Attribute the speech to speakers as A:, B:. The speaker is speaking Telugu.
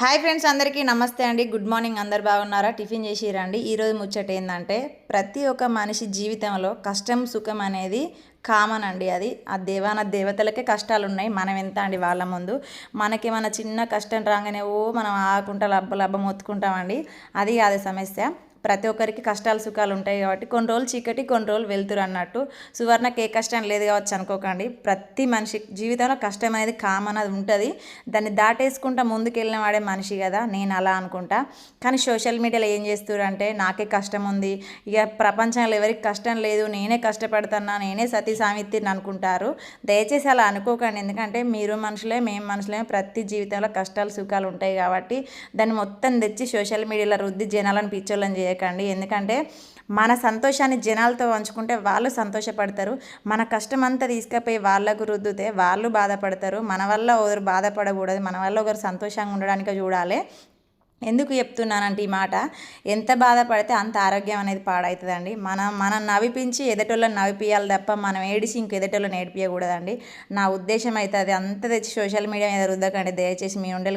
A: హాయ్ ఫ్రెండ్స్ అందరికీ నమస్తే అండి. Good morning. అందరు బాగున్నారా? టిఫిన్ చేసిరండి. ఈరోజు ముచ్చట ఏంటంటే ప్రతి ఒక్క మనిషి జీవితంలో కష్టం సుఖం అనేది కామన్ అండి అది. ఆ దేవాన దేవతలకే కష్టాలు ఉన్నాయి మనం ఎంత అండి వాళ్ళ ముందు? మనకి మన చిన్న కష్టం రాగానే ఓ మనం ఆకుంటా లబ్బ లబ్బ మొత్తుకుంటామండి అది కాదు సమస్య. ప్రతి ఒక్కరికి కష్టాలు సుఖాలు ఉంటాయి కాబట్టి కొన్ని రోజులు చీకటి కొన్ని రోజులు వెళ్తురు అన్నట్టు. సువర్ణకి ఏ కష్టం లేదు కావచ్చు అనుకోకండి. ప్రతి మనిషి జీవితంలో కష్టం అనేది కామన్ అది ఉంటుంది. దాన్ని దాటేసుకుంటా ముందుకెళ్ళిన వాడే మనిషి కదా నేను అలా అనుకుంటా. కానీ సోషల్ మీడియాలో ఏం చేస్తున్నారు అంటే నాకే కష్టం ఉంది. ఇక ప్రపంచంలో ఎవరికి కష్టం లేదు నేనే కష్టపడుతున్నా నేనే సతీ సామిత్తిని అనుకుంటారు. దయచేసి అలా అనుకోకండి. ఎందుకంటే మీరు మనుషులే మేము మనుషులే ప్రతి జీవితంలో కష్టాలు సుఖాలు ఉంటాయి కాబట్టి దాన్ని మొత్తం తెచ్చి సోషల్ మీడియాలో రుద్ది జనాలను పిచ్చోళ్ళని చేయకండి. ఎందుకంటే మన సంతోషాన్ని జనాలతో పంచుకుంటే వాళ్ళు సంతోషపడతారు. మన కష్టం అంతా తీసుకుపోయి వాళ్ళకు రుద్దితే వాళ్ళు బాధపడతారు. మన వల్ల ఒకరు బాధపడకూడదు. మన వల్ల ఒకరు సంతోషంగా ఉండడానికి చూడాలి. ఎందుకు చెప్తున్నానంటే ఈ మాట? ఎంత బాధపడితే అంత ఆరోగ్యం అనేది పాడవుతుందండి మనం మనం నవ్విపించి ఎదటోళ్ళని నవ్విపించాలి తప్ప మనం ఏడిసి ఇంక ఎదటోళ్ళని ఏడిపించకూడదండి నా ఉద్దేశం అయితే అది అంత తెచ్చి సోషల్ మీడియా మీద రుద్దకండి. దయచేసి మీ ఉండలు